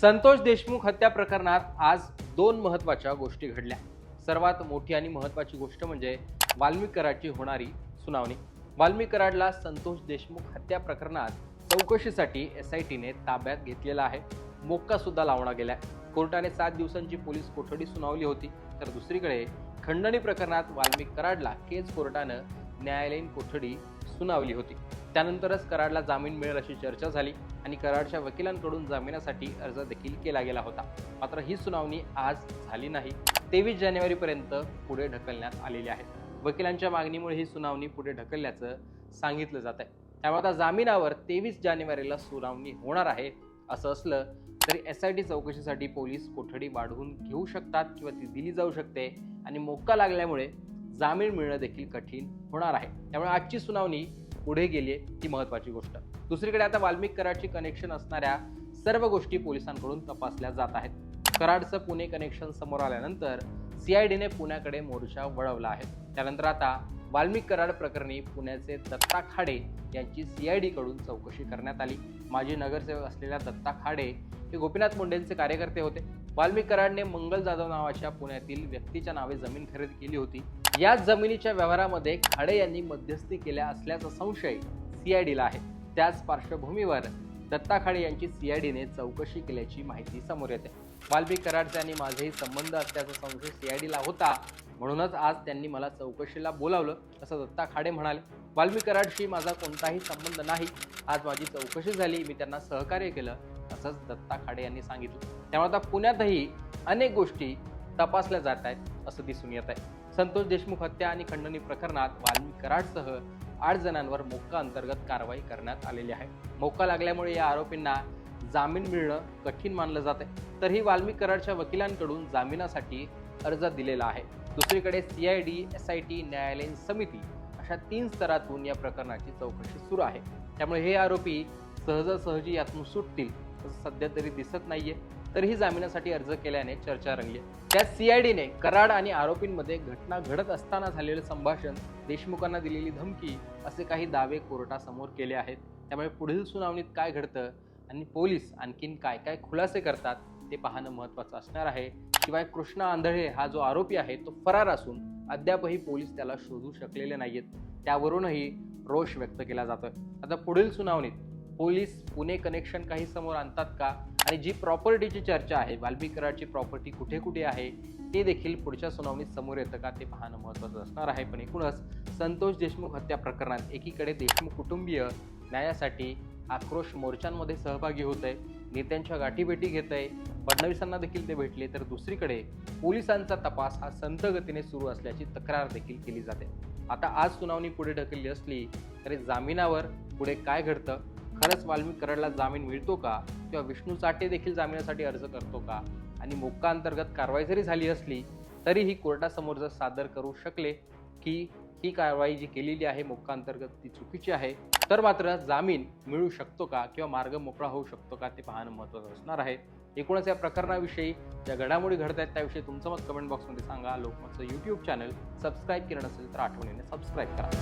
संतोष देशमुख हत्या प्रकरणात आज दोन महत्त्वाच्या गोष्टी घडल्या. सर्वात मोठी आणि महत्त्वाची गोष्ट म्हणजे वाल्मिकराडची होणारी सुनावणी. वाल्मिकराडला संतोष देशमुख हत्या प्रकरणात चौकशीसाठी एस आय टीने ताब्यात घेतलेला आहे. मोक्का सुद्धा लावला गेलाय कोर्टाने सात दिवसांची पोलीस कोठडी सुनावली होती. तर दुसरीकडे खंडणी प्रकरणात वाल्मिक कराडला केज कोर्टानं न्यायालयीन कोठडी सुनावली होती. त्यानंतरच कराडला जामीन मिळेल अशी चर्चा झाली आणि कराडच्या वकिलांकडून जामिनासाठी अर्ज देखील केला गेला होता. मात्र ही सुनावणी आज झाली नाही. तेवीस जानेवारीपर्यंत पुढे ढकलण्यात आलेली आहे. वकिलांच्या मागणीमुळे ही सुनावणी पुढे ढकलल्याचं सांगितलं जात आहे त्यामुळे आता जामिनावर तेवीस जानेवारीला सुनावणी होणार आहे असं असलं तरी एस आय टी चौकशीसाठी पोलीस कोठडी वाढवून घेऊ शकतात किंवा ती दिली जाऊ शकते आणि मोक्का लागल्यामुळे जामीन मिळणं देखील कठीण होणार आहे. त्यामुळे आजची सुनावणी पुढे गेली आहे ही महत्वाची गोष्ट. दुसरीकडे आता वाल्मिक कराडची कनेक्शन असणाऱ्या सर्व गोष्टी पोलिसांकडून तपासल्या जात आहेत. कराडचं पुणे कनेक्शन समोर आल्यानंतर सीआयडीने पुण्याकडे मोर्चा वळवला आहे. त्यानंतर आता वाल्मिक कराड प्रकरणी पुण्याचे दत्ता खाडे यांची सीआयडीकडून चौकशी करण्यात आली. माजी नगरसेवक असलेल्या दत्ता खाडे हे गोपीनाथ मुंडेंचे कार्यकर्ते होते. वाल्मिक कराडने मंगल जाधव नावाच्या पुण्यातील व्यक्तीच्या नावे जमीन खरेदी केली होती. याच जमिनीच्या व्यवहारामध्ये खाडे यांनी मध्यस्थी केल्या असल्याचा संशय सीआयडीला आहे. त्याच पार्श्वभूमीवर दत्ता खाडे यांची सीआयडीने चौकशी केल्याची माहिती समोर येते. वाल्मी कराडचे आणि माझेही संबंध असल्याचा संशय सीआयडीला होता. म्हणूनच आज त्यांनी मला चौकशीला बोलावलं असं दत्ता खाडे म्हणाले. वाल्मी कराडशी माझा कोणताही संबंध नाही. आज माझी चौकशी झाली मी त्यांना सहकार्य केलं असंच दत्ता खाडे यांनी सांगितलं. त्यामुळे आता पुण्यातही अनेक गोष्टी तपासल्या जात आहेत असं दिसून येत आहे. संतोष देशमुख हत्या आणि खंडणी प्रकरणात वाल्मिक कराडसह आठ जणांवर मोक्का अंतर्गत कारवाई करण्यात आलेली आहे. मोक्का लागल्यामुळे या आरोपींना जामीन मिळणं कठीण मानलं जात आहे तर ही वाल्मिक कराडच्या वकिलांकडून जामिनासाठी अर्ज दिलेला आहे. दुसरीकडे सीआयडी एस आय टी न्यायालयीन समिती अशा तीन स्तरातून या प्रकरणाची चौकशी सुरू आहे. त्यामुळे हे आरोपी सहजासहजी यातून सुटतील. तसं सध्या तरी दिसत नाहीये. तरीही जामिनासाठी अर्ज केल्याने चर्चा रंगली त्यात सीआयडीने कराड आणि आरोपींमध्ये घटना घडत असताना झालेलं संभाषण देशमुखांना दिलेली धमकी असे काही दावे कोर्टासमोर केले आहेत. त्यामुळे पुढील सुनावणीत काय घडतं आणि पोलीस आणखीन काय काय खुलासे करतात ते पाहणं महत्त्वाचं असणार आहे. शिवाय कृष्णा आंधळे हा जो आरोपी आहे तो फरार असून अद्यापही पोलीस त्याला शोधू शकलेले नाहीयेत. त्यावरूनही रोष व्यक्त केला जातोय. आता पुढील सुनावणीत पोलीस पुणे कनेक्शन काही समोर आणतात का? आणि जी प्रॉपर्टीची चर्चा आहे वाल्मिकराडची प्रॉपर्टी कुठे कुठे आहे ते देखील पुढच्या सुनावणीत समोर येतं का? ते पाहणं महत्त्वाचं असणार आहे. पण एकूणच संतोष देशमुख हत्या प्रकरणात एकीकडे देशमुख कुटुंबीय न्यायासाठी आक्रोश मोर्चांमध्ये सहभागी होत आहे नेत्यांच्या गाठीभेटी घेत आहे फडणवीसांना देखील ते भेटले तर दुसरीकडे पोलिसांचा तपास हा संत गतीने सुरू असल्याची तक्रार देखील केली जाते. आता आज सुनावणी पुढे ढकलली असली तरी जामिनावर पुढे काय घडतं? खरंच वाल्मिक कराडला जामीन मिळतो का? किंवा विष्णू चाटे देखील जामिनासाठी अर्ज करतो का? आणि मोक्का अंतर्गत कारवाई जरी झाली असली तरीही कोर्टासमोर जर सादर करू शकले की ही कारवाई जी केलेली आहे मोक्का अंतर्गत ती चुकीची आहे तर मात्र जामीन मिळू शकतो का? किंवा मार्ग मोकळा होऊ शकतो का? ते पाहणं महत्त्वाचं असणार आहे. एकूणच या प्रकरणाविषयी ज्या घडामोडी घडत आहेत त्याविषयी तुमचं मत कमेंट बॉक्समध्ये सांगा. लोकमतचं यूट्यूब चॅनल सबस्क्राईब केलं नसेल तर आठवणीने सबस्क्राईब करा.